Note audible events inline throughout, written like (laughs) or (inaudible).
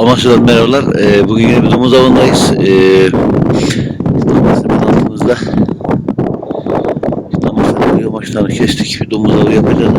Amasya'dan merhabalar. Ee, bugün yine bir domuz avındayız. Ee, altımızda Amasya'da yamaçlarını kestik. Bir domuz avı yapacağız.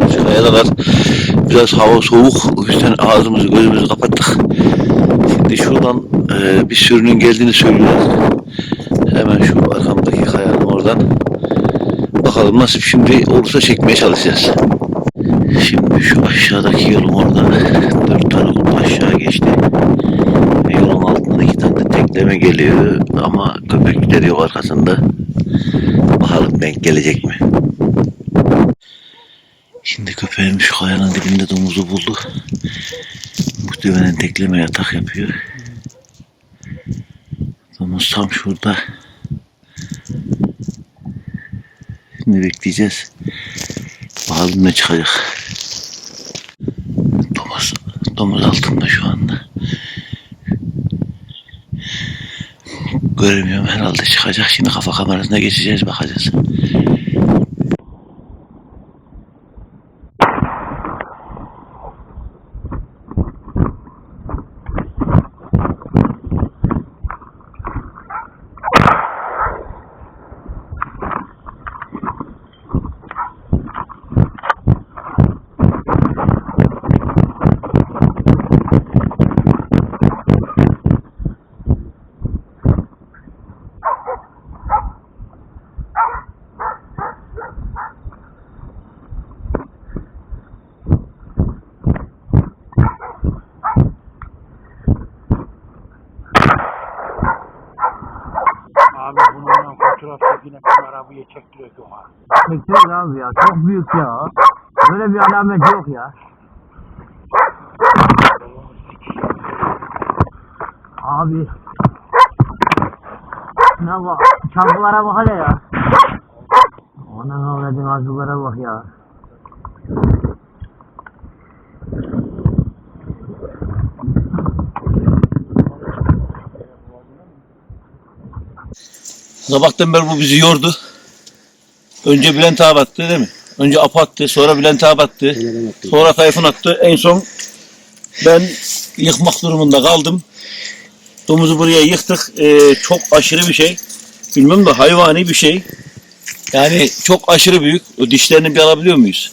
Karşı kayadalar. Biraz hava soğuk. O yüzden ağzımızı gözümüzü kapattık. Şimdi şuradan e, bir sürünün geldiğini söylüyorlar. Hemen şu arkamdaki kayanın oradan. Bakalım nasip şimdi olursa çekmeye çalışacağız. Şimdi şu aşağıdaki yolun oradan dört tane aşağı geçti. Yolun altında iki tane tekleme geliyor ama köpekleri yok arkasında. Bakalım denk gelecek mi? Şimdi köpeğim şu kayanın dibinde domuzu buldu. Muhtemelen tekleme yatak yapıyor. Domuz tam şurada. Şimdi bekleyeceğiz. Bakalım ne çıkacak. Domuz, altında şu anda. Göremiyorum herhalde çıkacak. Şimdi kafa kamerasına geçeceğiz bakacağız. Arabayı çektiriyor ki ha. Çekiyor abi ya. Çok büyük ya. Böyle bir alamet yok ya. Abi. Ne bak. Çarpılara bak hele ya. Ona avradın azılara bak ya. Sabahtan beri bu bizi yordu. Önce Bülent abi attı değil mi? Önce Apo attı, sonra Bülent abi attı. Sonra Tayfun attı. En son ben yıkmak durumunda kaldım. Domuzu buraya yıktık. Ee, çok aşırı bir şey. Bilmem de hayvani bir şey. Yani çok aşırı büyük. O dişlerini bir alabiliyor muyuz?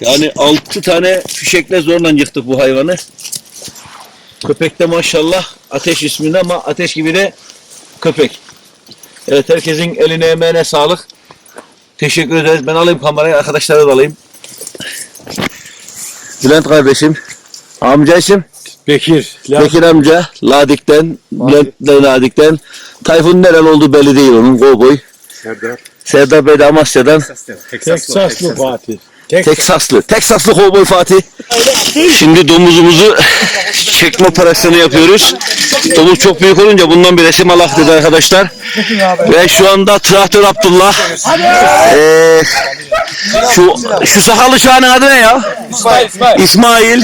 Yani altı tane fişekle zorla yıktık bu hayvanı. Köpek de maşallah ateş isminde ama ateş gibi de köpek. Evet herkesin eline emeğine sağlık. Teşekkür ederiz. Ben alayım kamerayı arkadaşlara da alayım. Bülent kardeşim. Amca isim. Bekir. Bekir amca. Ladik'ten. Bülent de Ladik'ten. Tayfun nerel olduğu belli değil onun. Kovboy. Serdar. Serdar Bey de Amasya'dan. Teksaslı Fatih. Teksaslı. Teksaslı kovboy Fatih. Şimdi domuzumuzu (laughs) çekme operasyonu yapıyoruz. Domuz çok büyük olunca bundan bir resim alak dedi arkadaşlar. Ve şu anda Traktör Abdullah. Ee, şu şu sakallı şahanın adı ne ya? İsmail.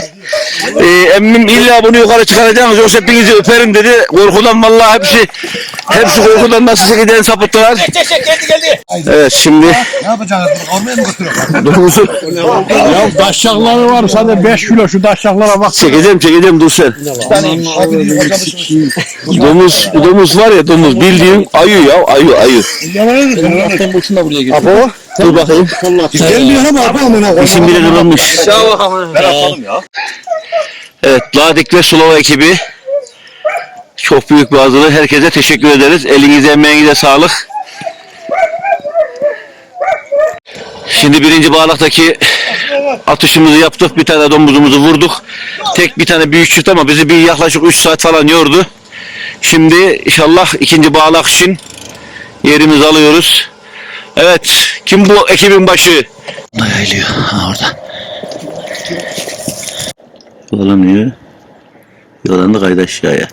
Ee, emmim illa bunu yukarı çıkaracaksınız yoksa hepinizi öperim dedi. Korkudan vallahi hepsi hepsi korkudan nasıl çekeceğini sapıttılar. Evet şimdi Ne yapacaksınız? Almaya mı götürüyorsun? (laughs) domuzu Ya daşakları var sadece 5 kilo şu daşaklara bak. çekeceğim çekeceğim dur sen. Domuz, domuz var ya domuz bildiğin ayı ya ayı ayı. Apo dur bakayım. Gelmiyor ama abi amına koyayım. İsim bile kırılmış. Ver atalım ya. Evet Ladik ve Sulava ekibi çok büyük bir hazırlık. Herkese teşekkür ederiz. Elinize emeğinize sağlık. Şimdi birinci bağlaktaki atışımızı yaptık. Bir tane domuzumuzu vurduk. Tek bir tane büyük çıktı ama bizi bir yaklaşık 3 saat falan yordu. Şimdi inşallah ikinci bağlak için yerimizi alıyoruz. Evet. Kim bu ekibin başı? Dayayılıyor. Ha, orada. Yolanıyor. Yolandı kaydı aşağıya.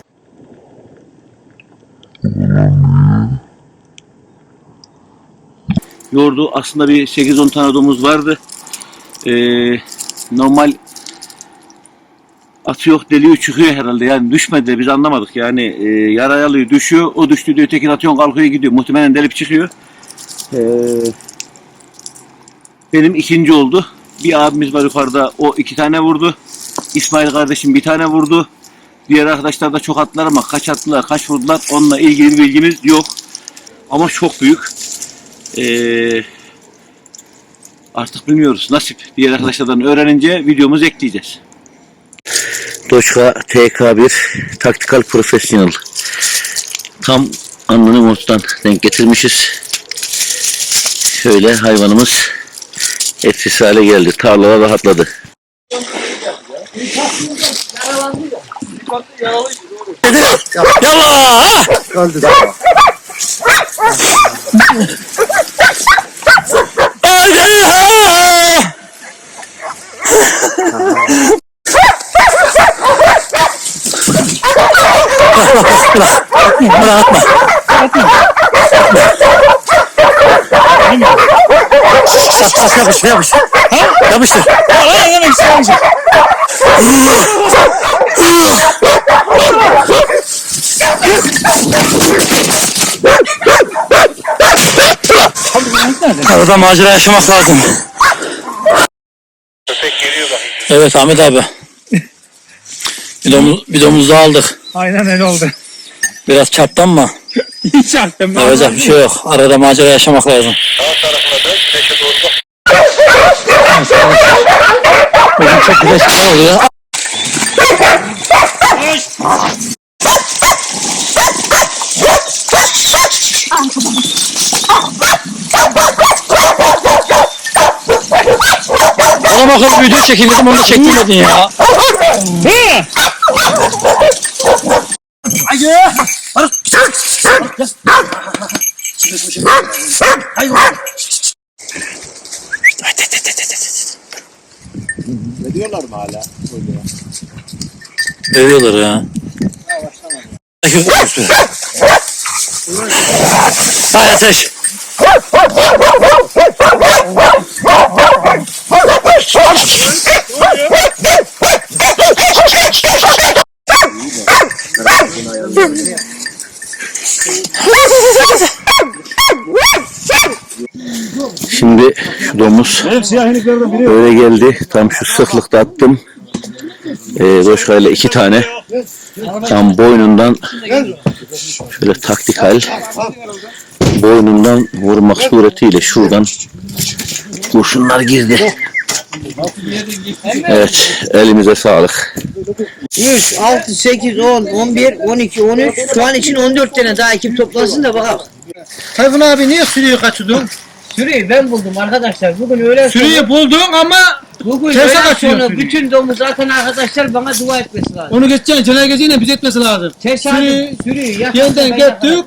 Yordu. Aslında bir 8-10 tane domuz vardı. Ee, normal atıyor, deliyor, çıkıyor herhalde. Yani düşmedi de biz anlamadık. Yani e, yaraya alıyor, düşüyor. O düştü diyor, ötekini atıyor, kalkıyor, gidiyor. Muhtemelen delip çıkıyor. Ee, benim ikinci oldu. Bir abimiz var yukarıda o iki tane vurdu. İsmail kardeşim bir tane vurdu. Diğer arkadaşlar da çok attılar ama kaç attılar, kaç vurdular onunla ilgili bilgimiz yok. Ama çok büyük. Ee, artık bilmiyoruz. Nasip. Diğer arkadaşlardan öğrenince videomuzu ekleyeceğiz. Doçka TK1 Taktikal Professional. Tam anlamı ortadan denk getirmişiz. Şöyle hayvanımız etkisiz hale geldi. Tarlada rahatladı. Yallah! Öldü. Hadi! Yapıştır, yapıştır. Yapıştır. Arada macera yaşamak lazım. Evet Ahmet abi. Bir domuz, bir domuz daha aldık. Aynen öyle oldu. Biraz çarptı ama (laughs) Hiç aklım yapacak bir şey yok. Arada macera yaşamak lazım. Bugün çok güzel şeyler oluyor. Ona bakalım video çekin dedim onu çektirmedin ya. Ne diyorlar mı hala? Dövüyorlar ya. Hay ateş. Şimdi şu domuz öyle geldi. Tam şu sıklıkta attım. Ee, Doşkayla iki tane. Tam boynundan şöyle taktikal boynundan vurmak suretiyle şuradan kurşunlar girdi. Evet, elimize sağlık. 3, 6, 8, 10, 11, 12, 13. Şu an için 14 tane daha ekip toplansın da bakalım. Tayfun abi niye sürüyü kaçırdın? Sürüyü ben buldum arkadaşlar. Bugün öğlen Sürüyü buldun ama bugün terse öğlen kaçıyor sonra sürüyü. bütün domuz atan arkadaşlar bana dua etmesi lazım. onu geçeceksin cenazesiyle biz etmesi lazım. Tesadüf Sürüyü sürüyü yatakta yeniden gettik.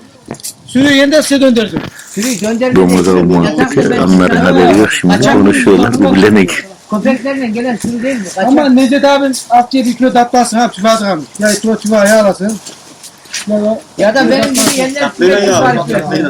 Sürüyü yeniden size döndürdüm. Sürüyü göndermek Domuza muhabbeti onların haberi yok şimdi konuşuyorlar birbirlerine. Köpeklerle gelen sürü değil mi? Kaçak. Ama Necdet abin akciğer bir kilo tatlasın ha tüfa tıkamış. Ya kilo tüfa ayarlasın. Ya, Ya da benim gibi yerler versin.